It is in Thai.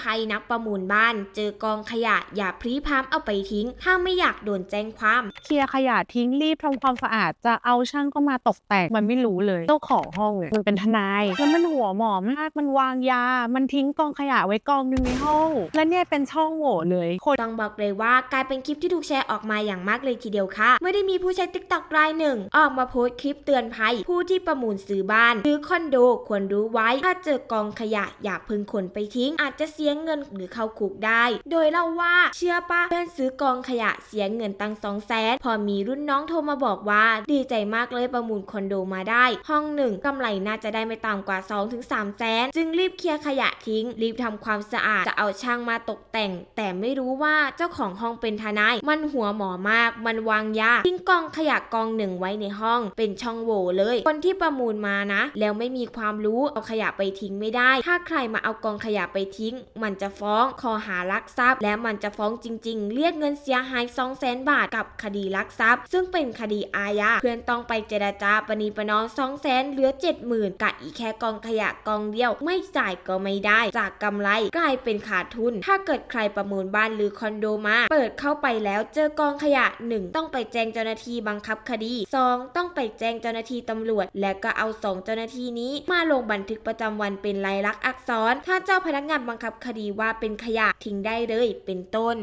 ภัยนักประมูลบ้าน เจอกองขยะอย่าพรีพามเอาไปทิ้ง ถ้าไม่อยากโดนแจ้งความ เคลียร์ขยะทิ้งรีบทำความสะอาดจะเอาช่างก็มาตกแต่งมันไม่รู้เลยเจ้าของห้องเนี่ยมันเป็นทนายแล้วมันหัวหมอมากมันวางยา มันทิ้งกองขยะไว้กองหนึงในห้อง และเนี่ยเป็นช่องโหว่เลยคนต้องบอกเลยว่ากลายเป็นคลิปที่ถูกแชร์ออกมาอย่างมากเลยทีเดียวค่ะเมื่อได้มีผู้ใช้ติ๊กต็อกรายหนึ่ง ออกมาโพสต์คลิปเตือนภัย ผู้ที่ประมูลซื้อบ้านหรือคอนโดควรรู้ไว้ถ้าเจอกองขยะอย่าเพึงขนไปทิ้งอาจจะเสียเงินหรือเข้าคุกได้ โดยเล่าว่าเชื่อปะเพื่อนซื้อกองขยะเสียเงินตั้งสองแสนพอมีรุ่นน้องโทรมาบอกว่า ดีใจมากเลยประมูลคอนโดมาได้ ห้องหนึ่งกำไรน่าจะได้ไม่ต่ำกว่า 2-3แสนจึงรีบเคลียร์ขยะทิ้ง รีบทำความสะอาดจะเอาช่างมาตกแต่ง แต่ไม่รู้ว่าเจ้าของห้องเป็นทนาย มันหัวหมอมาก มันวางยาทิ้งกองขยะกองหนึ่งไว้ในห้อง เป็นช่องโหว่เลย คนที่ประมูลมานะ แล้วไม่มีความรู้เอาขยะไปทิ้งไม่ได้ ถ้าใครมาเอากองขยะไปทิ้งมันจะฟ้องข้อหารักทรัพย์ และมันจะฟ้องจริง ๆ เรียกเงินเสียหาย 2 0 0 0 0 0บาทกับคดีลักทรัพย์ ซึ่งเป็นคดีอาญาเพื่อนต้องไปเจรจาปณีประนอม2 0 0 0 0 0เหลือ 70,000กะอีแค่กองขยะกองเดียว ไม่จ่ายก็ไม่ได้ จากกำไรกลายเป็นขาดทุน ถ้าเกิดใครประมูลบ้านหรือคอนโดมา เปิดเข้าไปแล้วเจอกองขยะ 1 ต้องไปแจ้งเจ้าหน้าที่บังคับคดี 2 ต้องไปแจ้งเจ้าหน้าที่ตำรวจ และก็เอา 2 เจ้าหน้าที่นี้ มาลงบันทึกประจำวันเป็นลายลักษณ์อักษร ถ้าเจ้าพนักงานบังคับคดีว่าเป็นขยะทิ้งได้เลยเป็นต้น